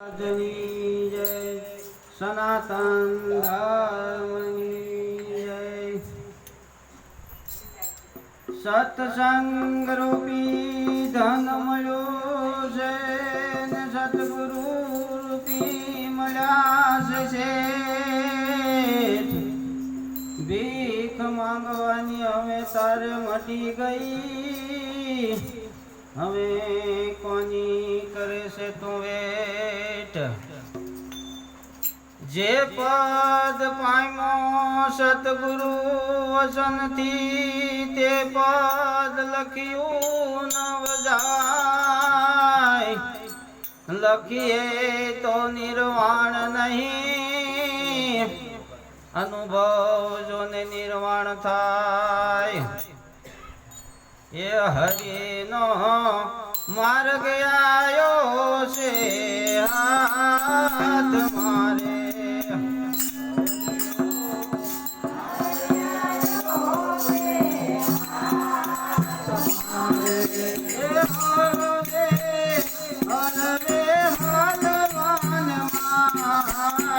જય સનાતન ધર્મની જય સત્સંગ રૂપી ધન મળ્યો છે ને સતગુરુ રૂપી મળ્યા છે ભીખ માંગવાની હવે તારે મટી ગઈ હવે કોની કરે છે તું વેટ જે પદ પામો સતગુરુ વસનથી તે પદ લખ્યું નવ જાય લખીએ તો નિર્વાણ નહીં. અનુભવ જોને નિર્વાણ થાય. એ હરિનો માર્ગ આયો છે હાથ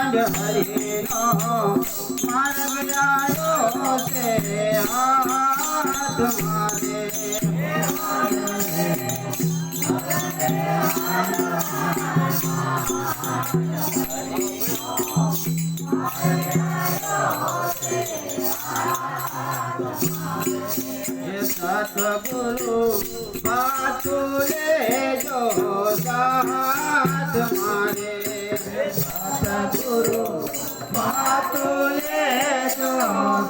હરિનો માર્ગ આયો છે હાથ મારે એ સતગુરુ પાછું લેજો સાથ મારે સતગુરુ પાછું લેજો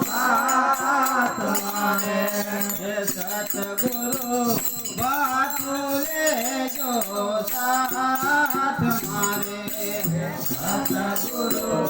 સાથ મારે એ સતગુરુ પાછું લેજો સાથ મારે સતગુરુ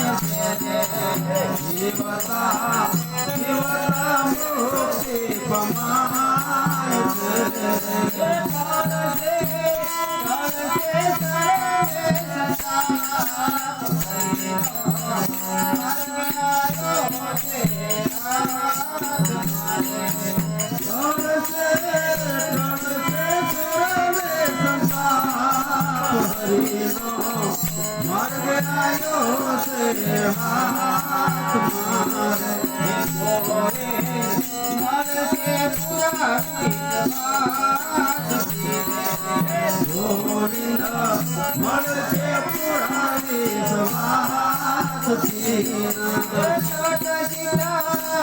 you. મુક્તિ પમાય છે તરસે તરસે સુરને સંસાર હરિનો માર્ગ આવ્યો છે હાથ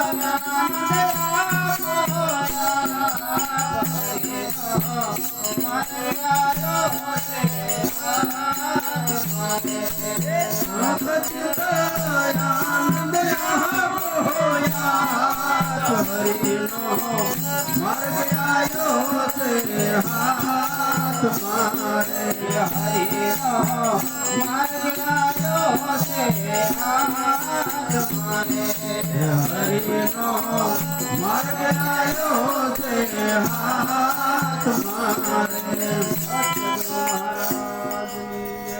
મારે ગોવિંદ છે હાથ મારે હરિનો માર્ગ આવ્યો છે હાથ મારે